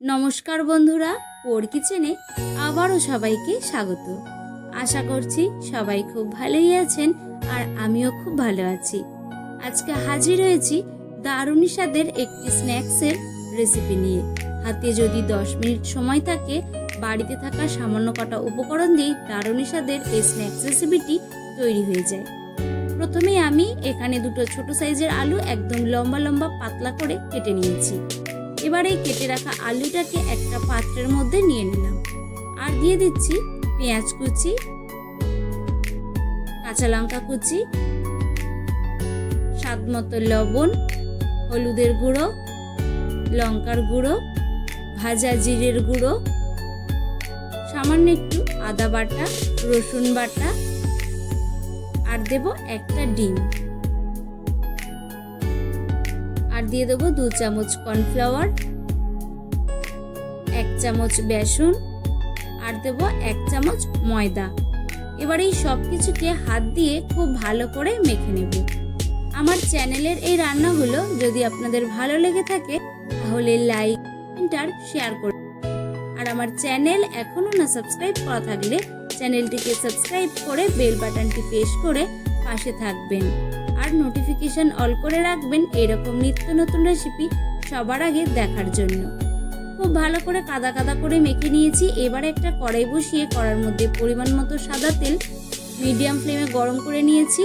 নমস্কার বন্ধুরা, পোর কিচেনে আবারও সবাইকে স্বাগত। আশা করছি সবাই খুব ভালোই আছেন আর আমিও খুব ভালো আছি। আজকে হাজির হয়েছি দারুণ স্বাদের একটি স্ন্যাক্সের রেসিপি নিয়ে। হাতে যদি দশ মিনিট সময় থাকে, বাড়িতে থাকা সামান্য কটা উপকরণ দিয়ে দারুণ স্বাদের এই স্ন্যাক্স রেসিপিটি তৈরি হয়ে যায়। প্রথমে আমি এখানে দুটো ছোট সাইজের আলু একদম লম্বা লম্বা পাতলা করে কেটে নিয়েছি। এবারে কেটে রাখা আলুটাকে একটা পাত্রের মধ্যে নিয়ে নিলাম। আর দিয়ে দিচ্ছি পেঁয়াজ কুচি, কাঁচা লঙ্কা কুচি, স্বাদ মতো লবণ, হলুদের গুঁড়ো, লঙ্কার গুঁড়ো, ভাজা জিরের গুঁড়ো, সামান্য একটু আদা বাটা, রসুন বাটা, আর দেব একটা ডিম। দিয়ে দেবো দু চামচ কর্নফ্লাওয়ার, এক চামচ বেসন আর দেবো এক চামচ ময়দা। এবার এই সব কিছুকে হাত দিয়ে খুব ভালো করে মেখে নেব। আমার চ্যানেলের এই রান্নাগুলো যদি আপনাদের ভালো লেগে থাকে, তাহলে লাইক আর শেয়ার করুন। আর আমার চ্যানেল এখনও না সাবস্ক্রাইব করা থাকলে চ্যানেলটিকে সাবস্ক্রাইব করে বেল বাটনটি প্রেস করে পাশে থাকবেন। আর নোটিফিকেশন অল করে রাখবেন এরকম নিত্য নতুন রেসিপি সবার আগে দেখার জন্য। খুব ভালো করে কাদা কাদা করে মেখে নিয়েছি। এবার একটা কড়াই বসিয়ে কড়ার মধ্যে পরিমাণ মতো সাদা তেল মিডিয়াম ফ্লেমে গরম করে নিয়েছি।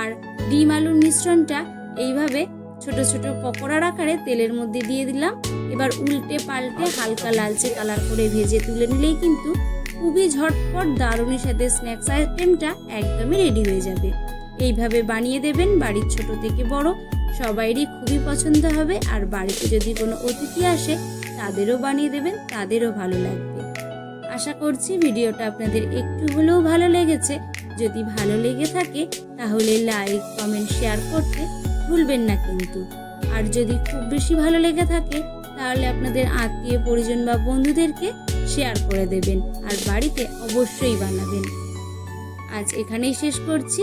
আর ডিম আলুর মিশ্রণটা এইভাবে ছোট ছোট পকোড়ার আকারে তেলের মধ্যে দিয়ে দিলাম। এবার উল্টে পাল্টে হালকা লালচে কালার করে ভেজে তুলে নিলেই কিন্তু খুবই ঝটপট দারুণের সাথে স্ন্যাক্স আইটেমটা একদমই রেডি হয়ে যাবে। এইভাবে বানিয়ে দেবেন। বাড়ির ছোট থেকে বড়। সবাইরই খুবই পছন্দ হবে। আর বাড়িতে যদি কোনো অতিথি আসে, তাদেরও বানিয়ে দেবেন, তাদেরও ভালো লাগবে। আশা করছি ভিডিওটা আপনাদের একটু হলেও ভালো লেগেছে। যদি ভালো লেগে থাকে, তাহলে লাইক, কমেন্ট, শেয়ার করতে ভুলবেন না কিন্তু। আর যদি খুব বেশি ভালো লেগে থাকে, তাহলে আপনাদের আত্মীয়, পরিজন বা বন্ধুদেরকে শেয়ার করে দেবেন। আর বাড়িতে অবশ্যই বানাবেন। আজ এখানেই শেষ করছি।